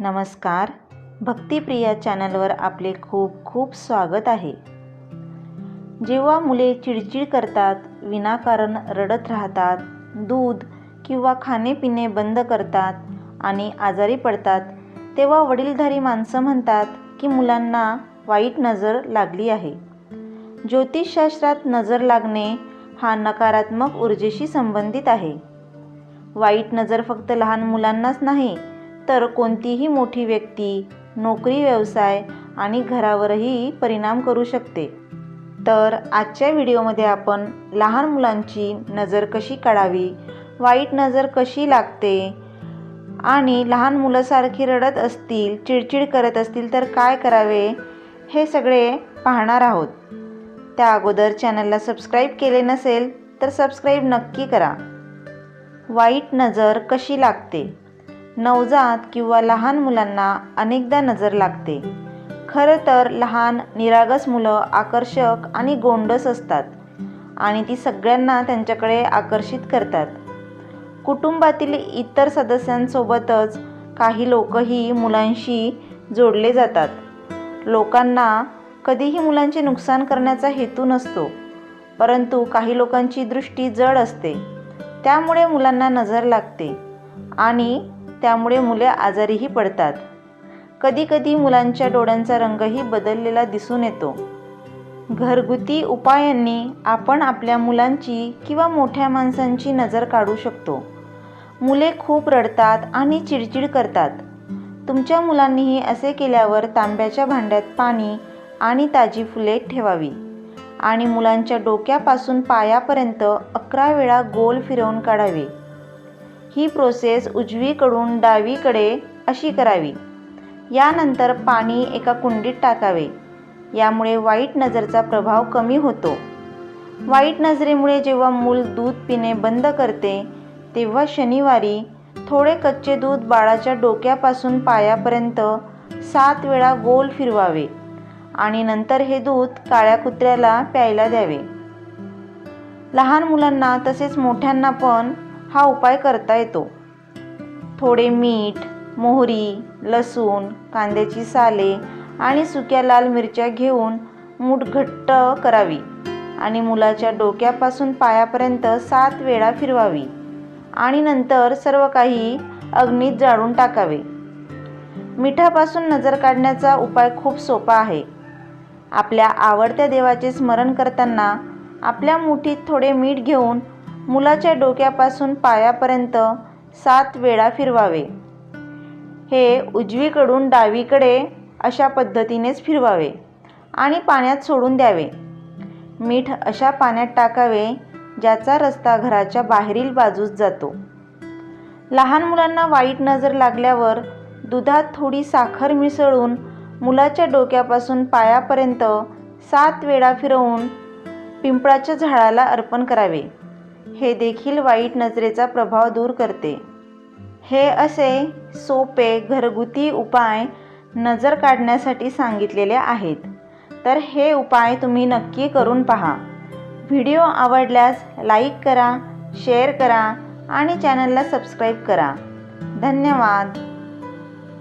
नमस्कार. भक्तिप्रिया चॅनलवर आपले खूप खूप स्वागत आहे. जेव्हा मुले चिडचिड करतात विनाकारण रडत राहतात दूध किंवा खाणेपिणे बंद करतात आणि आजारी पडतात तेव्हा वडीलधारी माणसं म्हणतात की मुलांना वाईट नजर लागली आहे. ज्योतिषशास्त्रात नजर लागणे हा नकारात्मक ऊर्जेशी संबंधित आहे. वाईट नजर फक्त लहान मुलांनाच नाही तर कोणतीही मोठी व्यक्ती नोकरी व्यवसाय आणि घरावरही परिणाम करू शकते. तर आजच्या व्हिडिओमध्ये आपण लहान मुलांची नजर कशी काढावी वाईट नजर कशी लागते आणि लहान मुलासारखी रडत असतील चिडचिड करत असतील तर काय करावे हे सगळे पाहणार आहोत. त्या अगोदर चॅनलला सबस्क्राईब केले नसेल तर सबस्क्राईब नक्की करा. वाईट नजर कशी लागते? नवजात किंवा लहान मुलांना अनेकदा नजर लागते. खरं तर लहान निरागस मुलं आकर्षक आणि गोंडस असतात आणि ती सगळ्यांना त्यांच्याकडे आकर्षित करतात. कुटुंबातील इतर सदस्यांसोबतच काही लोकही मुलांशी जोडले जातात. लोकांना कधीही मुलांचे नुकसान करण्याचा हेतू नसतो परंतु काही लोकांची दृष्टी जड असते. त्यामुळे मुलांना नजर लागते आणि त्यामुळे मुले आजारीही पडतात. कधीकधी मुलांच्या डोळ्यांचा रंगही बदललेला दिसून येतो. घरगुती उपायांनी आपण आपल्या मुलांची किंवा मोठ्या माणसांची नजर काढू शकतो. मुले खूप रडतात आणि चिडचिड करतात. तुमच्या मुलांनीही असे केल्यावर तांब्याच्या भांड्यात पाणी आणि ताजी फुले ठेवावी. आणि मुलांच्या डोक्यापासून पायापर्यंत अकरा वेळा गोल फिरवून काढावे. ही प्रोसेस उजवीकडून डावीकडे अशी करावी. यानंतर पाणी एका कुंडीत टाकावे. यामुळे वाईट नजरचा प्रभाव कमी होतो. वाईट नजरेमुळे जेव्हा मूल दूध पिणे बंद करते तेव्हा शनिवारी थोडे कच्चे दूध बाळाच्या डोक्यापासून पायापर्यंत सात वेळा गोल फिरवावे आणि नंतर हे दूध काळ्या कुत्र्याला प्यायला द्यावे. लहान मुलांना तसेच मोठ्यांना पण हा उपाय करता येतो. थोडे मीठ मोहरी लसूण कांद्याची साले आणि सुक्या लाल मिरच्या घेऊन मूठ घट्ट करावी आणि मुलाच्या डोक्यापासून पायापर्यंत सात वेळा फिरवावी आणि नंतर सर्व काही अग्नीत जाळून टाकावे. मिठापासून नजर काढण्याचा उपाय खूप सोपा आहे. आपल्या आवडत्या देवाचे स्मरण करताना आपल्या मुठीत थोडे मीठ घेऊन मुलाच्या डोक्यापासून पायापर्यंत सात वेळा फिरवावे. हे उजवीकडून डावीकडे अशा पद्धतीनेच फिरवावे आणि पाण्यात सोडून द्यावे. मीठ अशा पाण्यात टाकावे ज्याचा रस्ता घराच्या बाहेरील बाजूस जातो. लहान मुलांना वाईट नजर लागल्यावर दुधात थोडी साखर मिसळून मुलाच्या डोक्यापासून पायापर्यंत सात वेळा फिरवून पिंपळाच्या झाडाला अर्पण करावे. हे देखील वाईट नजरेचा प्रभाव दूर करते. हे असे सोपे घरगुती उपाय नजर काढण्यासाठी सांगितलेले आहेत. तर हे उपाय तुम्ही नक्की करून पहा. व्हिडिओ आवडल्यास लाईक करा शेअर करा आणि चॅनलला सबस्क्राईब करा. धन्यवाद.